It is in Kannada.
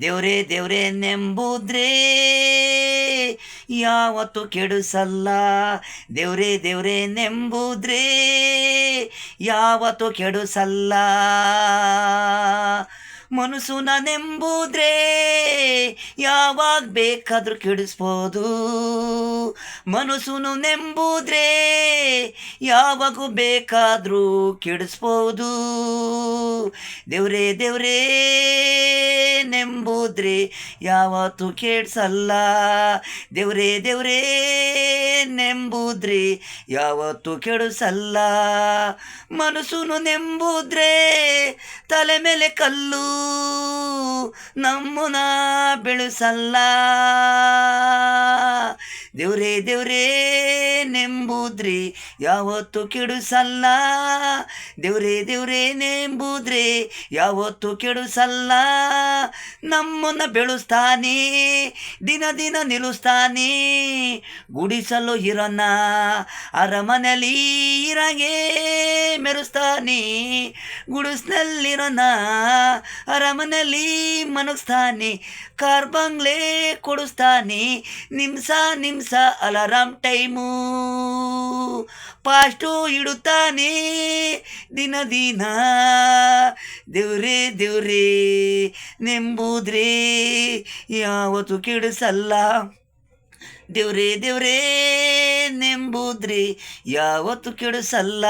ದೇವ್ರೇ ದೇವ್ರೇ ನೆಂಬುದ್ರೇ ಯಾವತ್ತು ಕೆಡಿಸಲ್ಲ. ದೇವ್ರೇ ದೇವ್ರೇ ನೆಂಬುದ್ರೇ ಯಾವತ್ತು ಕೆಡಿಸಲ್ಲ. ಮನಸ್ಸುನ ನೆಂಬುದ್ರೇ ಯಾವಾಗ ಬೇಕಾದರೂ ಕೆಡಿಸ್ಬೋದು. ಮನಸ್ಸುನು ನೆಂಬುದ್ರೆ ಯಾವಾಗೂ ಬೇಕಾದರೂ ಕೆಡಿಸ್ಬೋದು. ದೇವ್ರೇ ದೇವ್ರೇ, ನೆಂಬುದ್ರೆ ಯಾವತ್ತು ಕೆಡ್ಸಲ್ಲ. ದೇವ್ರೇ ದೇವ್ರೇ, ನೆಂಬುದ್ರೆ ಯಾವತ್ತು ಕೆಡಿಸಲ್ಲ. ಮನಸ್ಸುನು ನೆಂಬುದ್ರೆ ತಲೆ ಮೇಲೆ ಕಲ್ಲು ನಮ್ಮನ ಬೆಳೆಸಲ್ಲ ದೇವ್ರೇ ದೇವ್ರೇ ನೆಂಬುದ್ರಿ, ಯಾವತ್ತು ಕೆಡುಸಲ್ಲ. ದೇವ್ರೇ ದೇವ್ರೇ ನೆಂಬುದ್ರಿ, ಯಾವತ್ತು ಕೆಡುಸಲ್ಲ. ನಮ್ಮನ್ನ ಬೆಳೆಸ್ತಾನೆ, ದಿನ ದಿನ ನಿಲ್ಲಿಸ್ತಾನೆ. ಗುಡಿಸಲು ಇರನ್ನ ಅರಮನೆಯಲ್ಲಿ ಇರಂಗೆ ಮೆರೆಸ್ತಾನೆ. ಗುಡಿಸ್ನಲ್ಲಿರೋಣ ಅರಮನೆಯಲ್ಲಿ ಮನಗಿಸ್ತಾನೆ ಕಾರ್ ಬಂಗ್ಲೆ ಕೊಡಿಸ್ತಾನೆ, ನಿಮ್ಸ ನಿಮ್ಸ ಅಲಾರಾಮ್ ಟೈಮು. ಪಾಸ್ಟು ಇಡುತ್ತಾನೆ, ದಿನ ದಿನ. ದೇವ್ರೇ ದೇವ್ರೇ, ನೆಂಬುದ್ರೇ, ಯಾವತ್ತು ಕೆಡಿಸಲ್ಲ. ದೇವ್ರೇ ದೇವ್ರೇ, ನೆಂಬುದ್ರಿ, ಯಾವತ್ತು ಕೆಡಿಸಲ್ಲ.